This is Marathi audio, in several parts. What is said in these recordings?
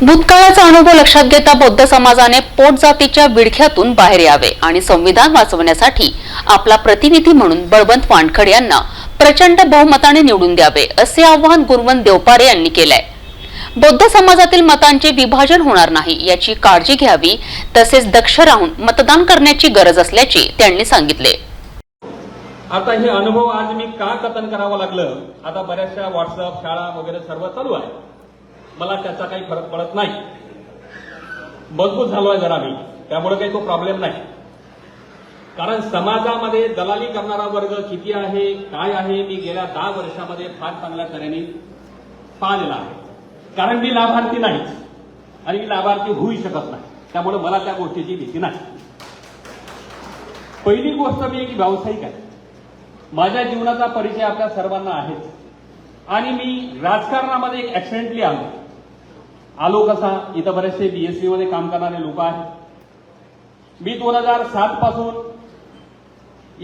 भूतकाळाचा अनुभव लक्षात घेता बौद्ध समाजाने पोट जातीच्या विडख्यातून बाहेर यावे आणि संविधान वाचवण्यासाठी आपला प्रतिनिधी म्हणून बळवंत वानखड यांना प्रचंड बहुमताने निवडून द्यावे असे आवाहन गुरुवंत देवपारे यांनी केलंय. बौद्ध समाजातील मतांचे विभाजन होणार नाही याची काळजी घ्यावी तसेच दक्ष राहून मतदान करण्याची गरज असल्याचे त्यांनी सांगितले. आता हे अनुभव आज मी का कथन करावं लागलं? आता बऱ्याचशा व्हॉट्सअप शाळा वगैरे सर्व चालू आहे. मला त्याचा काही फरक पडत नाही. मजबूत झालो आहे जरा मी. त्यामुळे काही तो प्रॉब्लेम नाही. कारण समाजामध्ये दलाली करणारा वर्ग किती आहे काय आहे मी गेल्या दहा वर्षामध्ये फार चांगल्या तऱ्हेने पाहिलेला आहे. कारण मी लाभार्थी नाहीच आणि मी लाभार्थी होऊ शकत नाही. त्यामुळे मला त्या गोष्टीची भीती नाही. पहिली गोष्ट मी एक व्यावसायिक आहे. माझ्या जीवनाचा परिचय आपल्या सर्वांना आहेच आणि मी राजकारणामध्ये एक ऍक्सिडेंटली आलो. आलो कसा इथं बरेचसे बीएससी मध्ये काम करणारे लोक आहेत. मी दोन हजार सात पासून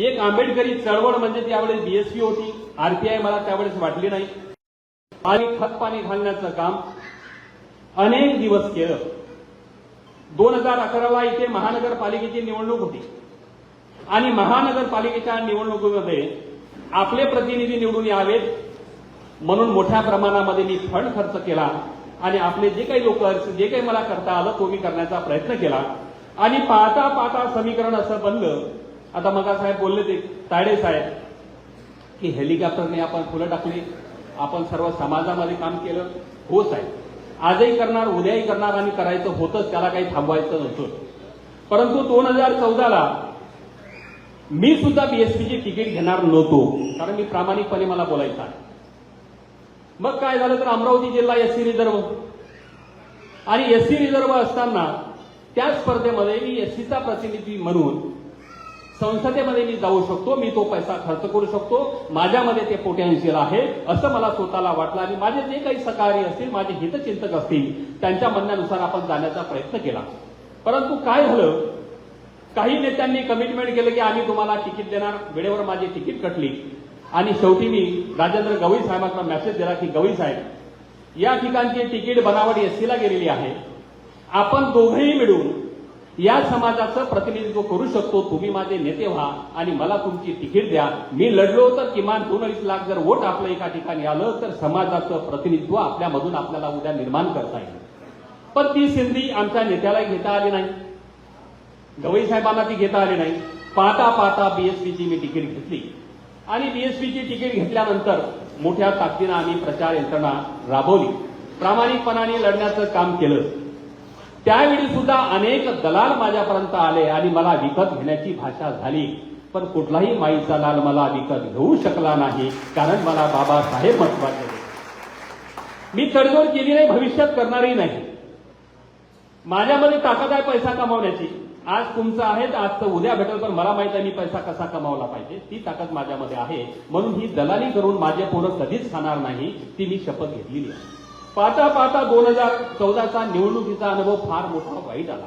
एक आंबेडकरी चळवळ म्हणजे त्यावेळेस बीएसपी होती. आरपीआय मला त्यावेळेस वाटली नाही. आणि खत पाणी घालण्याचं काम अनेक दिवस केलं. दोन हजार अकराला इथे महानगरपालिकेची निवडणूक होती. आणि महानगरपालिकेच्या निवडणुकीमध्ये आपले प्रतिनिधी निवडून यावेत. म्हणून मोठ्या प्रमाणामध्ये मी फंड खर्च केला. आणि आपले जे काही लोक जे काही मला करता आलं तो मी करण्याचा प्रयत्न केला. आणि पाहता पाहता समीकरण असं बनलं. आता मगा साहेब बोलले ते ताडे साहेब की हेलिकॉप्टरने आपण फुलं टाकली आपण सर्व समाजामध्ये काम केलं. हो साहेब आजही करणार उद्याही करणार आणि करायचं होतंच त्याला काही थांबवायचं नव्हतं. परंतु दोन हजार चौदाला मी सुद्धा बीएसपीची तिकीट घेणार नव्हतो. कारण मी प्रामाणिकपणे मला बोलायचं आहे. मग काय झालं तर अमरावती जिल्हा एससी रिझर्व. आणि एससी रिझर्व असताना त्या स्पर्धेमध्ये मी एससीचा प्रतिनिधी म्हणून संसदेमध्ये मी जाऊ शकतो मी तो पैसा खर्च करू शकतो माझ्यामध्ये ते पोटेन्शियल आहे असं मला स्वतःला वाटलं. आणि माझे जे काही सहकारी असतील माझे हितचिंतक असतील त्यांच्या म्हणण्यानुसार आपण जाण्याचा प्रयत्न केला. परंतु काय झालं? काही नेत्यांनी कमिटमेंट केलं की आम्ही तुम्हाला तिकीट देणार वेळेवर माझी तिकीट कटली. आणि शेवटी मी राजेंद्र गवई साहेबांना मेसेज दिला की गवई साहेब या ठिकाणची तिकीट बनावट एससीला गेलेली आहे. आपण दोघेही मिळून या समाजाचं प्रतिनिधित्व करू शकतो. तुम्ही माझे नेते व्हा आणि मला तुमची तिकीट द्या. मी लढलो तर किमान दोन अडीच लाख जर वोट आपलं एका ठिकाणी आलं तर समाजाचं प्रतिनिधित्व आपल्यामधून आपल्याला उद्या निर्माण करता येईल. पण ती संधी आमच्या नेत्याला घेता आली नाही. गवई साहेबांना ती घेता आली नाही. पाहता पाहता बीएसपीची मी तिकीट घेतली. आणि बीएसपीची तिकीट घेतल्यानंतर मोठ्या ताकदीनं आम्ही प्रचार यंत्रणा राबवली. प्रामाणिकपणाने लढण्याचं काम केलं. त्यावेळी सुद्धा अनेक दलाल माझ्यापर्यंत आले आणि मला विकत घेण्याची भाषा झाली. पण कुठलाही माईचा लाल मला विकत घेऊ शकला नाही कारण मला बाबासाहेब महत्त्वाचे मी तडजोड केली नाही भविष्यात करणारही नाही. माझ्यामध्ये ताकद आहे पैसा कमावण्याची. आज तुमचं आहे तर आजचं उद्या भेटेल पण मला माहीत आहे मी पैसा कसा कमावला पाहिजे. ती ताकद माझ्यामध्ये आहे. म्हणून ही दलाली करून माझे पोरं कधीच खाणार नाही ती मी शपथ घेतलेली आहे. पाहता पाहता दोन हजार चौदाचा निवडणुकीचा अनुभव फार मोठा वाईट आला.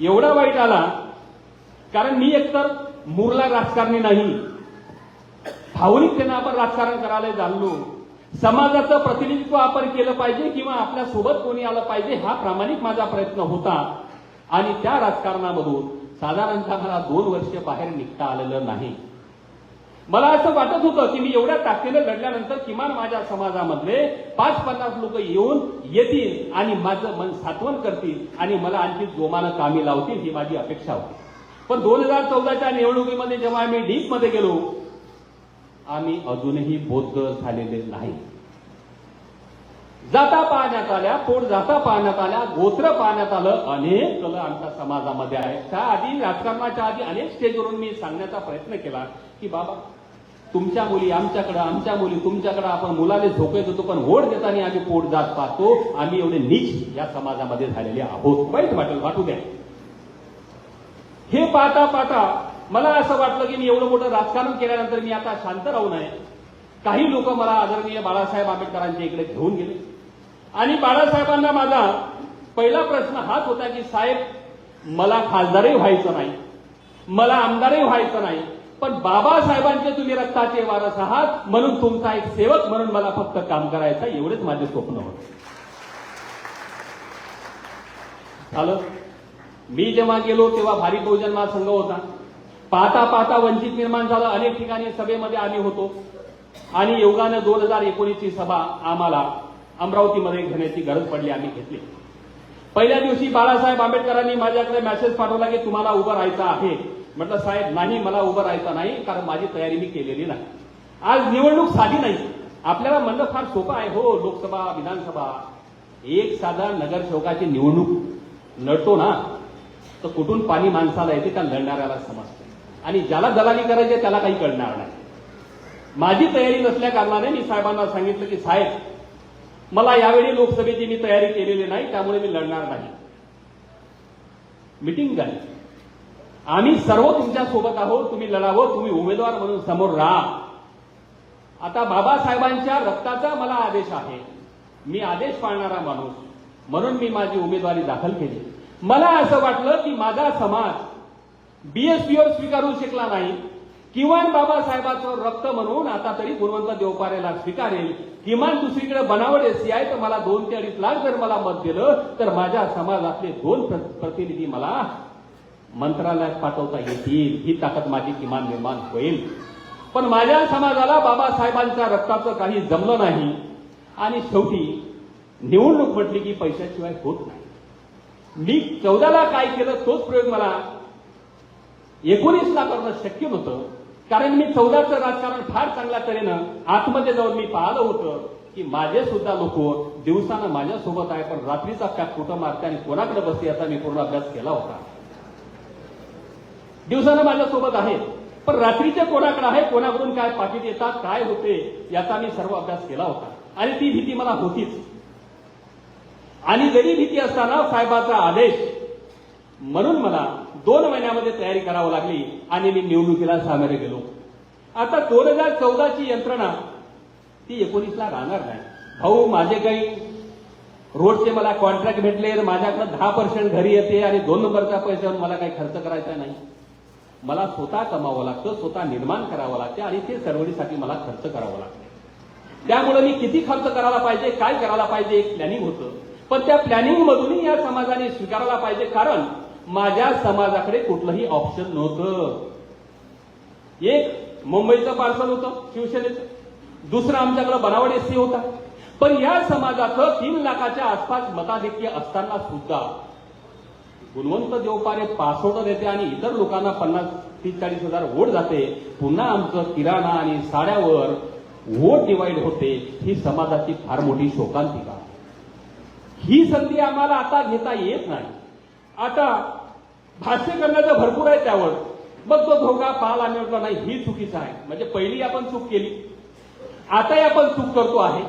एवढा वाईट आला कारण मी एकतर मुरला राजकारणी नाही भावनिकतेनं आपण राजकारण करायला जाणलो. समाजाचं प्रतिनिधित्व आपण केलं पाहिजे किंवा आपल्यासोबत कोणी आलं पाहिजे हा प्रामाणिक माझा प्रयत्न होता. आणि त्या राजकारणामधून साधारणतः मला दोन वर्ष बाहेर निघता आलेलं नाही. मला असं वाटत होतं की मी एवढ्या ताकदीनं लढल्यानंतर किमान माझ्या समाजामधले पाच पन्नास लोक येऊन येतील आणि माझं मन सात्वन करतील आणि मला आणखी जोमानं कामी लावतील ही माझी अपेक्षा होती. पण दोन हजार चौदाच्या निवडणुकीमध्ये जेव्हा आम्ही डीपमध्ये गेलो आम्ही अजूनही बोध झालेले नाही. जाता पाहण्यात आल्या पोट जाता पाहण्यात आल्या गोत्र पाहण्यात आलं. अनेक कल आमच्या समाजामध्ये आहे त्या आधी राजकारणाच्या आधी अनेक स्टेजवरून मी सांगण्याचा प्रयत्न केला की बाबा तुमच्या मुली आमच्याकडे आमच्या मुली तुमच्याकडे आपण मुलाने झोपेत होतो पण वोट देताना आम्ही पोट जात पाहतो. आम्ही एवढे नीच या समाजामध्ये झालेले आहोत. वाईट वाटेल वाटू द्या. हे पाहता पाहता मला असं वाटलं की मी एवढं मोठं राजकारण केल्यानंतर मी आता शांत राहू नये काही लोक मला आदरणीय बाळासाहेब आंबेडकरांच्या इकडे घेऊन गेले. आणि बाळासाहेबांना माझा पहिला प्रश्न हाच होता की साहेब मला खासदारही व्हायचं नाही. मला आमदारही व्हायचं नाही. पण बाबासाहेबांचे तुम्ही रक्ताचे वारस आहात म्हणून तुमचा एक सेवक म्हणून मला फक्त काम करायचं एवढेच माझे स्वप्न होतं. झालं? मी जेव्हा गेलो तेव्हा भारी बहुजन महासंघ होता. पाहता पाहता वंचित निर्माण झालं. अनेक ठिकाणी सभेमध्ये आम्ही होतो. आणि योगानं दोन हजार एकोणीसची सभा आम्हाला अमरावतीमध्ये घेण्याची गरज पडली आम्ही घेतली. पहिल्या दिवशी बाळासाहेब आंबेडकरांनी माझ्याकडे मेसेज पाठवला की तुम्हाला उभं राहायचं आहे. म्हटलं साहेब नाही मला उभं राहायचं नाही कारण माझी तयारी मी केलेली नाही. आज निवडणूक साधी नाही. आपल्याला म्हणणं फार सोपं आहे. हो लोकसभा विधानसभा एक साधा नगरसेवकाची निवडणूक. लढतो ना. तर कुठून पाणी माणसाला येते त्या लढणाऱ्याला समजतं. आणि ज्याला दलाली करायची आहे त्याला काही कळणार नाही. माझी तयारी नसल्या कारणाने मी साहेबांना सांगितलं की साहेब मला यावेळी लोकसभेची मी तयारी केलेली नाही त्यामुळे मी लढणार नाही. मिटिंग झाली. आम्ही सर्व तुमच्यासोबत आहोत तुम्ही लढावं तुम्ही उमेदवार म्हणून समोर राहा. आता बाबासाहेबांच्या रक्ताचा मला आदेश आहे. मी आदेश पाळणारा माणूस. म्हणून मी माझी उमेदवारी दाखल केली. मला असं वाटलं की माझा समाज बीएसपीवर स्वीकारू शकला नाही. किमान बाबासाहेबांचं रक्त म्हणून आता तरी गुणवंत देवपारेला स्वीकारेल. किमान दुसरीकडे बनावट एसी आहे तर मला दोन ते अडीच लाख जर मला मत दिलं तर माझ्या समाजातले दोन प्र- प्रतिनिधी मला मंत्रालयात पाठवता येतील. ही ताकद माझी किमान निर्माण होईल. पण माझ्या समाजाला बाबासाहेबांच्या रक्ताचं काही जमलं नाही. आणि शेवटी निवडणूक म्हटली की पैशाशिवाय होत नाही. मी चौदाला काय केलं तोच प्रयोग मला एकोणीसला करणं शक्य नव्हतं. कारण मी चौदाचं राजकारण फार चांगल्या तऱ्हेनं आतमध्ये जाऊन मी पाहिलं होतं की माझे सुद्धा लोक दिवसानं माझ्यासोबत आहे पण रात्रीचा पॅक कुठं मारते आणि कोणाकडे बसते याचा मी पूर्ण अभ्यास केला होता. दिवसानं माझ्यासोबत आहे पण रात्रीच्या कोणाकडे आहे कोणाकडून काय पाकिट येतात काय होते याचा मी सर्व अभ्यास केला होता. आणि ती भीती मला होतीच. आणि जरी भीती असताना साहेबाचा आदेश म्हणून मला दोन महिन्यामध्ये तयारी करावी लागली आणि मी निवडणुकीला सामोरे गेलो. आता दोन हजार चौदाची यंत्रणा ती एकोणीसला राहणार नाही. भाऊ माझे काही रोडचे मला कॉन्ट्रॅक्ट भेटले माझ्याकडे दहा पर्सेंट घरी येते आणि दोन नंबरच्या पैशावर मला काही खर्च करायचा नाही. मला स्वतः कमावं लागतं स्वतः निर्माण करावं लागते आणि ते चळवळीसाठी मला खर्च करावा लागतो. त्यामुळे मी किती खर्च करायला पाहिजे काय करायला पाहिजे एक प्लॅनिंग होतं. पण त्या प्लॅनिंग मधूनही या समाजाने स्वीकारायला पाहिजे कारण माझ्या समाजाकडे कुठलंही ऑप्शन नव्हतं. एक मुंबईचं पार्सल होतं शिवसेनेचं. दुसरं आमच्याकडे बनावट एससी होता. पण या समाजाचं तीन लाखाच्या आसपास मताधिक्य असताना सुद्धा गुणवंत देवपारे पासवड देते आणि इतर लोकांना पन्नास तीस चाळीस हजार वोट जाते पुन्हा आमचं किराणा आणि साड्यावर वोट डिवाइड होते ही समाजाची फार मोठी शोकांतिका. ही संधी आम्हाला आता घेता येत नाही. आता भाष्य करण्याचं भरपूर आहे त्यावर. मग तो धोका पाहाल आम्ही म्हटलं नाही ही चुकीचं आहे. म्हणजे पहिली आपण चूक केली. आताही आपण चूक करतो आहे.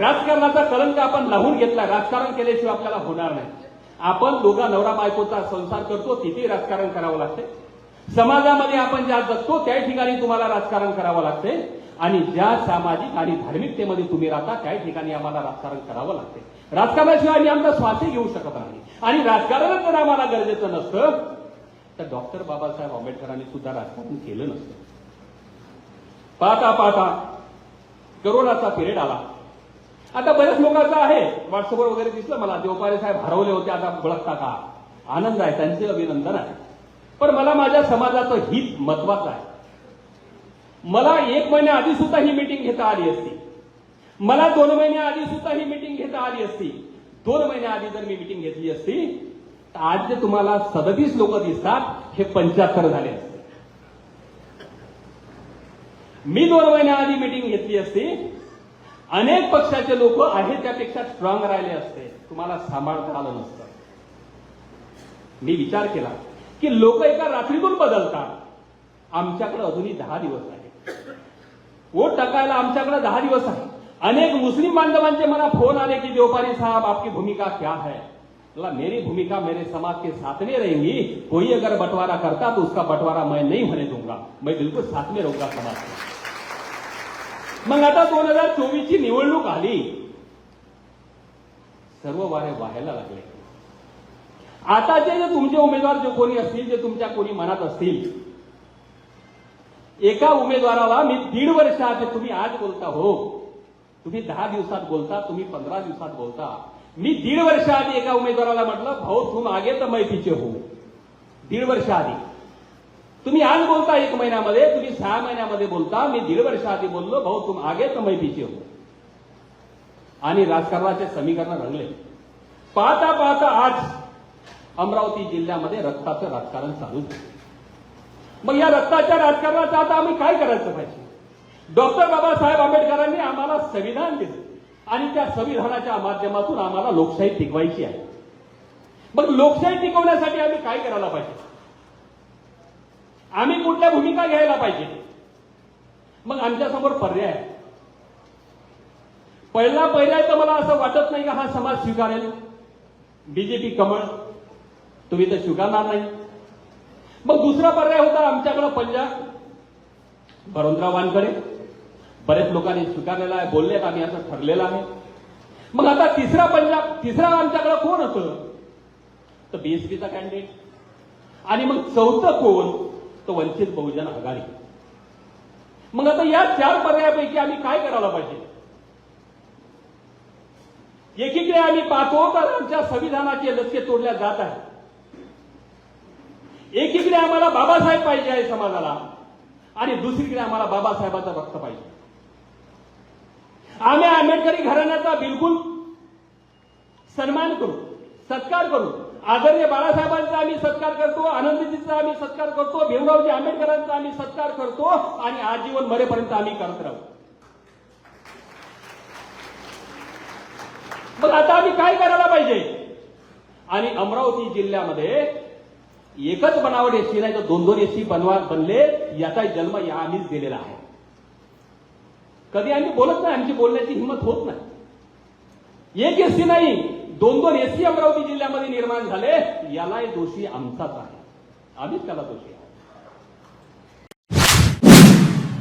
राजकारणाचा कलंक आपण लावून घेतला. राजकारण केल्याशिवाय आपल्याला होणार नाही. आपण दोघा नवरा बायकोचा संसार करतो तिथे राजकारण करावं लागते. समाजामध्ये आपण ज्या जगतो त्या ठिकाणी तुम्हाला राजकारण करावं लागते. आणि ज्या सामाजिक आणि धार्मिकतेमध्ये तुम्ही राहता त्या ठिकाणी आम्हाला राजकारण करावं लागते. राजकारणाशिवाय आम्ही आमचा श्वासही घेऊ शकत नाही. आणि राजकारणच जर आम्हाला गरजेचं नसतं तर डॉक्टर बाबासाहेब आंबेडकरांनी सुद्धा राजकारण केलं नसतं. पाहता पाहता करोनाचा पिरियड आला. आता बऱ्याच लोकांचा आहे व्हॉट्सअपवर वगैरे दिसलं मला देवपारे साहेब हरवले होते आता ओळखता का? आनंद आहे त्यांचे अभिनंदन आहे. पण मला माझ्या समाजाचं हित महत्वाचं आहे. मला एक महिन्या आधी सुद्धा ही मीटिंग घेता आली असती. मला दोन महिन्या आधी सुद्धा ही मीटिंग घेता आली असती. दोन महिन्या आधी जर मी मिटिंग घेतली असती तर आज जे तुम्हाला सदतीस लोक दिसतात हे पंच्याहत्तर झाले असते. मी दोन महिन्या आधी घेतली असती अनेक पक्षाचे लोक आहेत त्यापेक्षा स्ट्रॉंग राहिले असते. तुम्हाला सांभाळता आलं नसतं. मी विचार केला की लोक एका रात्रीतून बदलतात. आमच्याकडे अजूनही दहा दिवस आहे वोट टाकायला आमच्याकडे दहा दिवस आहे. अनेक मुस्लिम बांधवांचे मला फोन आले की देवपारी साहब आपकी भूमिका क्या है? बोला मेरी भूमिका मेरे समाज के साथ में रहेंगी. कोई अगर बंटवारा करता तो उसका बंटवारा मैं नहीं होने दूंगा. मैं बिल्कुल साथ में रहूंगा समाज के मग आता दोन हजार चोवीस ची निवडणूक आली. सर्व वारे व्हायला लागले. आताचे जे तुमचे उमेदवार जे कोणी असतील जे तुमच्या कोणी मनात असतील एका उमेदवाराला मी दीड वर्ष आधी तुम्ही आज बोलता हो. तुम्ही दहा दिवसात बोलता तुम्ही पंधरा दिवसात बोलता. मी दीड वर्ष आधी एका उमेदवाराला म्हटलं भाऊ तुम आगे तर मै हो. दीड वर्ष आधी तुम्ही आज बोलता एक महिन्यामध्ये तुम्ही सहा महिन्यामध्ये बोलता. मी दीड वर्ष आधी बोललो भाऊ तुम आगे तर मै हो. आणि राजकारणाचे समीकरण रंगले. पाहता पाहता आज अमरावती जिल्ह्यामध्ये रक्ताचं राजकारण चालू झालं. मग या रक्ताच्या राजकारणाचं आता आम्ही काय करायचं पाहिजे? डॉक्टर बाबासाहेब आंबेडकरांनी आम्हाला संविधान दिलं. आणि त्या संविधानाच्या माध्यमातून आम्हाला लोकशाही टिकवायची आहे. मग लोकशाही टिकवण्यासाठी आम्ही काय करायला पाहिजे? आम्ही कुठल्या भूमिका घ्यायला पाहिजे? मग आमच्यासमोर पर्याय आहे. पहिला पर्याय तर मला असं वाटत नाही का हा समाज स्वीकारेल. बीजेपी कमळ. तुम्ही तर स्वीकारणार नाही. मग दुसरा पर्याय होता आमच्याकडं पंजाब. बरोंद्रा वानकडे बरेच लोकांनी स्वीकारलेला आहे बोललेत आम्ही असं ठरलेलं आहे. मग आता तिसरा पंजाब तिसरा आमच्याकडे कोण होतं तर बीएसपीचा कॅन्डिडेट आणि मग चौथं कोण? तर वंचित बहुजन आघाडी. मग आता या चार पर्यायापैकी आम्ही काय करायला पाहिजे? एकीकडे आम्ही पाहतो तर आमच्या संविधानाचे लचके तोडल्या जात आहे एकीकडे आम्हाला बाबासाहेब पाहिजे आहे समाजाला आणि दुसरीकडे आम्हाला बाबासाहेबाचा भक्त पाहिजे. आम्ही आंबेडकरी घराण्याचा बिलकुल सन्मान करू सत्कार करू. आदरणीय बाळासाहेबांचा आम्ही सत्कार करतो आनंदजीचा आम्ही सत्कार करतो भीमरावजी आंबेडकरांचा आम्ही सत्कार करतो आणि आजीवन मरेपर्यंत आम्ही करत राहू. मग आता आम्ही काय करायला पाहिजे? आणि अमरावती जिल्ह्यामध्ये एकच बनावट एसटी नाही तर दोन दोन एसटी बनवा बनले याचा जन्म या आम्हीच दिलेला आहे. कधी आम्ही बोलत नाही आमची बोलण्याची हिंमत होत नाही. एक एसटी नाही दोन दोन एसटी अमरावती जिल्ह्यामध्ये निर्माण झाले यालाही दोषी आमचाच आहे. आम्हीच त्याला दोषी आहे